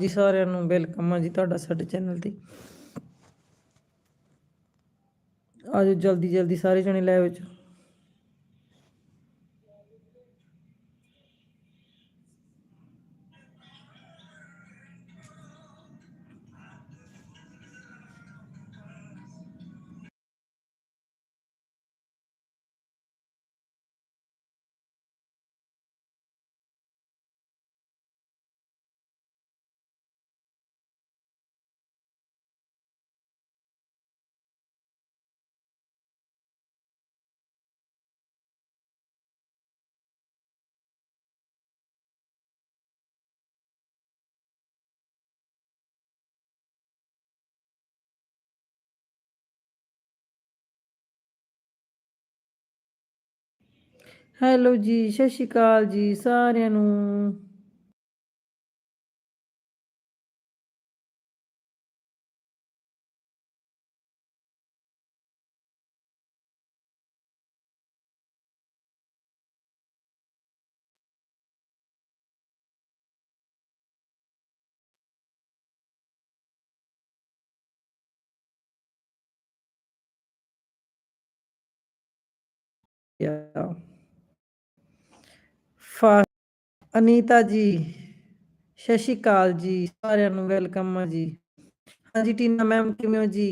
ਜੀ ਸਾਰਿਆਂ ਨੂੰ ਵੈਲਕਮ ਆ ਜੀ ਤੁਹਾਡਾ ਸਾਡੇ ਚੈਨਲ ਤੇ। ਆਜੋ ਜਲਦੀ ਜਲਦੀ ਸਾਰੇ ਜਣੇ ਲੈ ਵਿੱਚ ਹੈਲੋ ਜੀ ਸਤਿ ਸ਼੍ਰੀ ਅਕਾਲ ਜੀ ਸਾਰਿਆਂ ਨੂੰ। ਯਾ। ਫਾ ਅਨੀਤਾ ਜੀ, ਸਤਿ ਸ਼੍ਰੀ ਅਕਾਲ ਜੀ, ਸਾਰਿਆਂ ਨੂੰ ਵੈਲਕਮ ਆ ਜੀ। ਹਾਂਜੀ, ਟੀਨਾ ਮੈਮ, ਕਿਵੇਂ ਹੋ ਜੀ?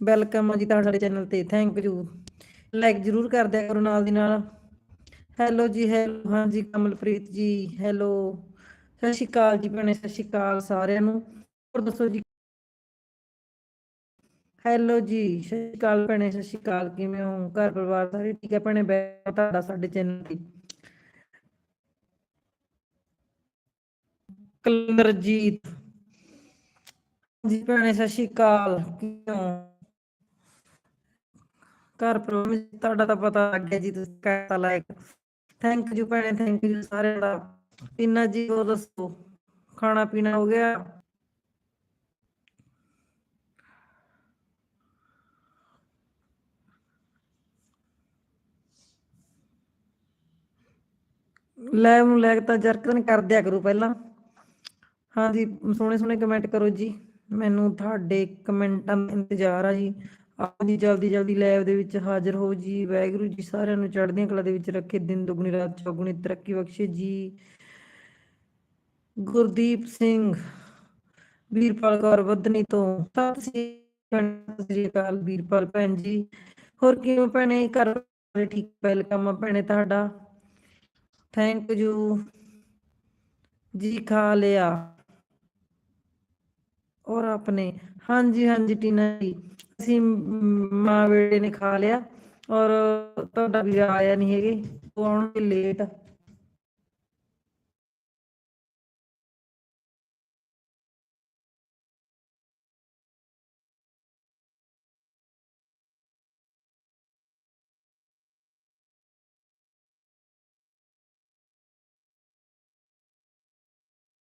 ਵੈਲਕਮ ਆ ਜੀ ਤੁਹਾਡੇ ਸਾਡੇ ਚੈਨਲ ਤੇ ਥੈਂਕ ਯੂ ਲਾਈਕ ਜਰੂਰ ਕਰ ਦਿਆ ਕਰੋ ਨਾਲ ਦੀ ਨਾਲ। ਹੈਲੋ ਜੀ ਹੈਲੋ ਹਾਂਜੀ, ਕਮਲਪ੍ਰੀਤ ਜੀ ਹੈਲੋ ਸਤਿ ਸ਼੍ਰੀ ਅਕਾਲ ਜੀ ਭੈਣੇ, ਸਤਿ ਸ਼੍ਰੀ ਅਕਾਲ ਸਾਰਿਆਂ ਨੂੰ। ਹੋਰ ਦੱਸੋ ਜੀ? ਹੈਲੋ ਜੀ, ਸਤਿ ਸ਼੍ਰੀ ਅਕਾਲ ਭੈਣੇ, ਸਤਿ ਸ਼੍ਰੀ ਅਕਾਲ। ਕਿਵੇਂ ਹੋ? ਘਰ ਪਰਿਵਾਰ ਸਾਰੇ ਠੀਕ ਹੈ? ਭੈਣੇ ਬੈ ਤੁਹਾਡਾ ਸਾਡੇ ਚੈਨਲ ਤੇ। ਕਲਰਜੀਤ ਜੀ ਭੈਣੇ, ਸਤਿ ਸ਼੍ਰੀ ਅਕਾਲ। ਕਿਵੇਂ ਹੋ? ਘਰ ਪਰਿਵਾਰ ਵਿੱਚ ਤੁਹਾਡਾ ਤਾਂ ਪਤਾ ਲੱਗ ਗਿਆ ਜੀ, ਤੁਸੀਂ ਕਹਿਤਾ ਲਾਇਕ। ਥੈਂਕ ਯੂ ਭੈਣੇ ਥੈਂਕ ਯੂ ਸਾਰਿਆਂ ਦਾ। ਇੰਨਾ ਜੀ ਉਹ ਦੱਸੋ? ਖਾਣਾ ਪੀਣਾ ਹੋ ਗਿਆ? ਲੈ ਨੂੰ ਲੈ ਤਾਂ ਜਰਕਨ ਕਰ ਦਿਆ ਕਰੋ ਪਹਿਲਾਂ। ਹਾਂਜੀ, ਸੋਹਣੇ ਸੋਹਣੇ ਕਮੈਂਟ ਕਰੋ ਜੀ। ਮੈਨੂੰ ਤੁਹਾਡੇ ਕਮੈਂਟਾਂ ਦਾ ਇੰਤਜ਼ਾਰ ਆ ਜੀ। ਆਪ ਜੀ, ਜਲਦੀ ਜਲਦੀ ਲਾਈਵ ਦੇ ਵਿੱਚ ਹਾਜ਼ਰ ਹੋ ਜੀ। ਵਾਹਿਗੁਰੂ ਜੀ ਸਾਰਿਆਂ ਨੂੰ ਚੜ੍ਹਦੀਆਂ ਕਲਾ ਦੇ ਵਿੱਚ ਰੱਖੇ। ਦਿਨ ਦੁਗਣੀ, ਰਾਤ ਚੌਗੁਣੀ, ਤਰੱਕੀ ਬਖਸ਼ੇ ਜੀ। ਗੁਰਦੀਪ ਸਿੰਘ, ਵੀਰਪਾਲ ਕੌਰ ਵਧਨੀ ਤੋਂ ਸਤਿ ਸ੍ਰੀ ਅਕਾਲ ਵੀਰਪਾਲ ਭੈਣ ਜੀ। ਹੋਰ ਕਿਵੇਂ ਭੈਣੇ? ਘਰ ਸਾਰੇ ਠੀਕ? ਵੈਲਕਮ ਆ ਭੈਣੇ ਤੁਹਾਡਾ। ਥੈਂਕ ਯੂ ਜੀ ਖਾ ਲਿਆ। ਔਰ ਆਪਨੇ ਹਾਂਜੀ ਹਾਂਜੀ, ਟੀਨਾ ਜੀ। ਅਸੀਂ ਮਾਂ ਵੇਲੇ ਨੇ ਖਾ ਲਿਆ ਔਰ ਤੁਹਾਡਾ ਵੀ ਆਇਆ ਨਹੀਂ ਹੈਗੇ, ਉਹ ਆਉਣਗੇ ਲੇਟ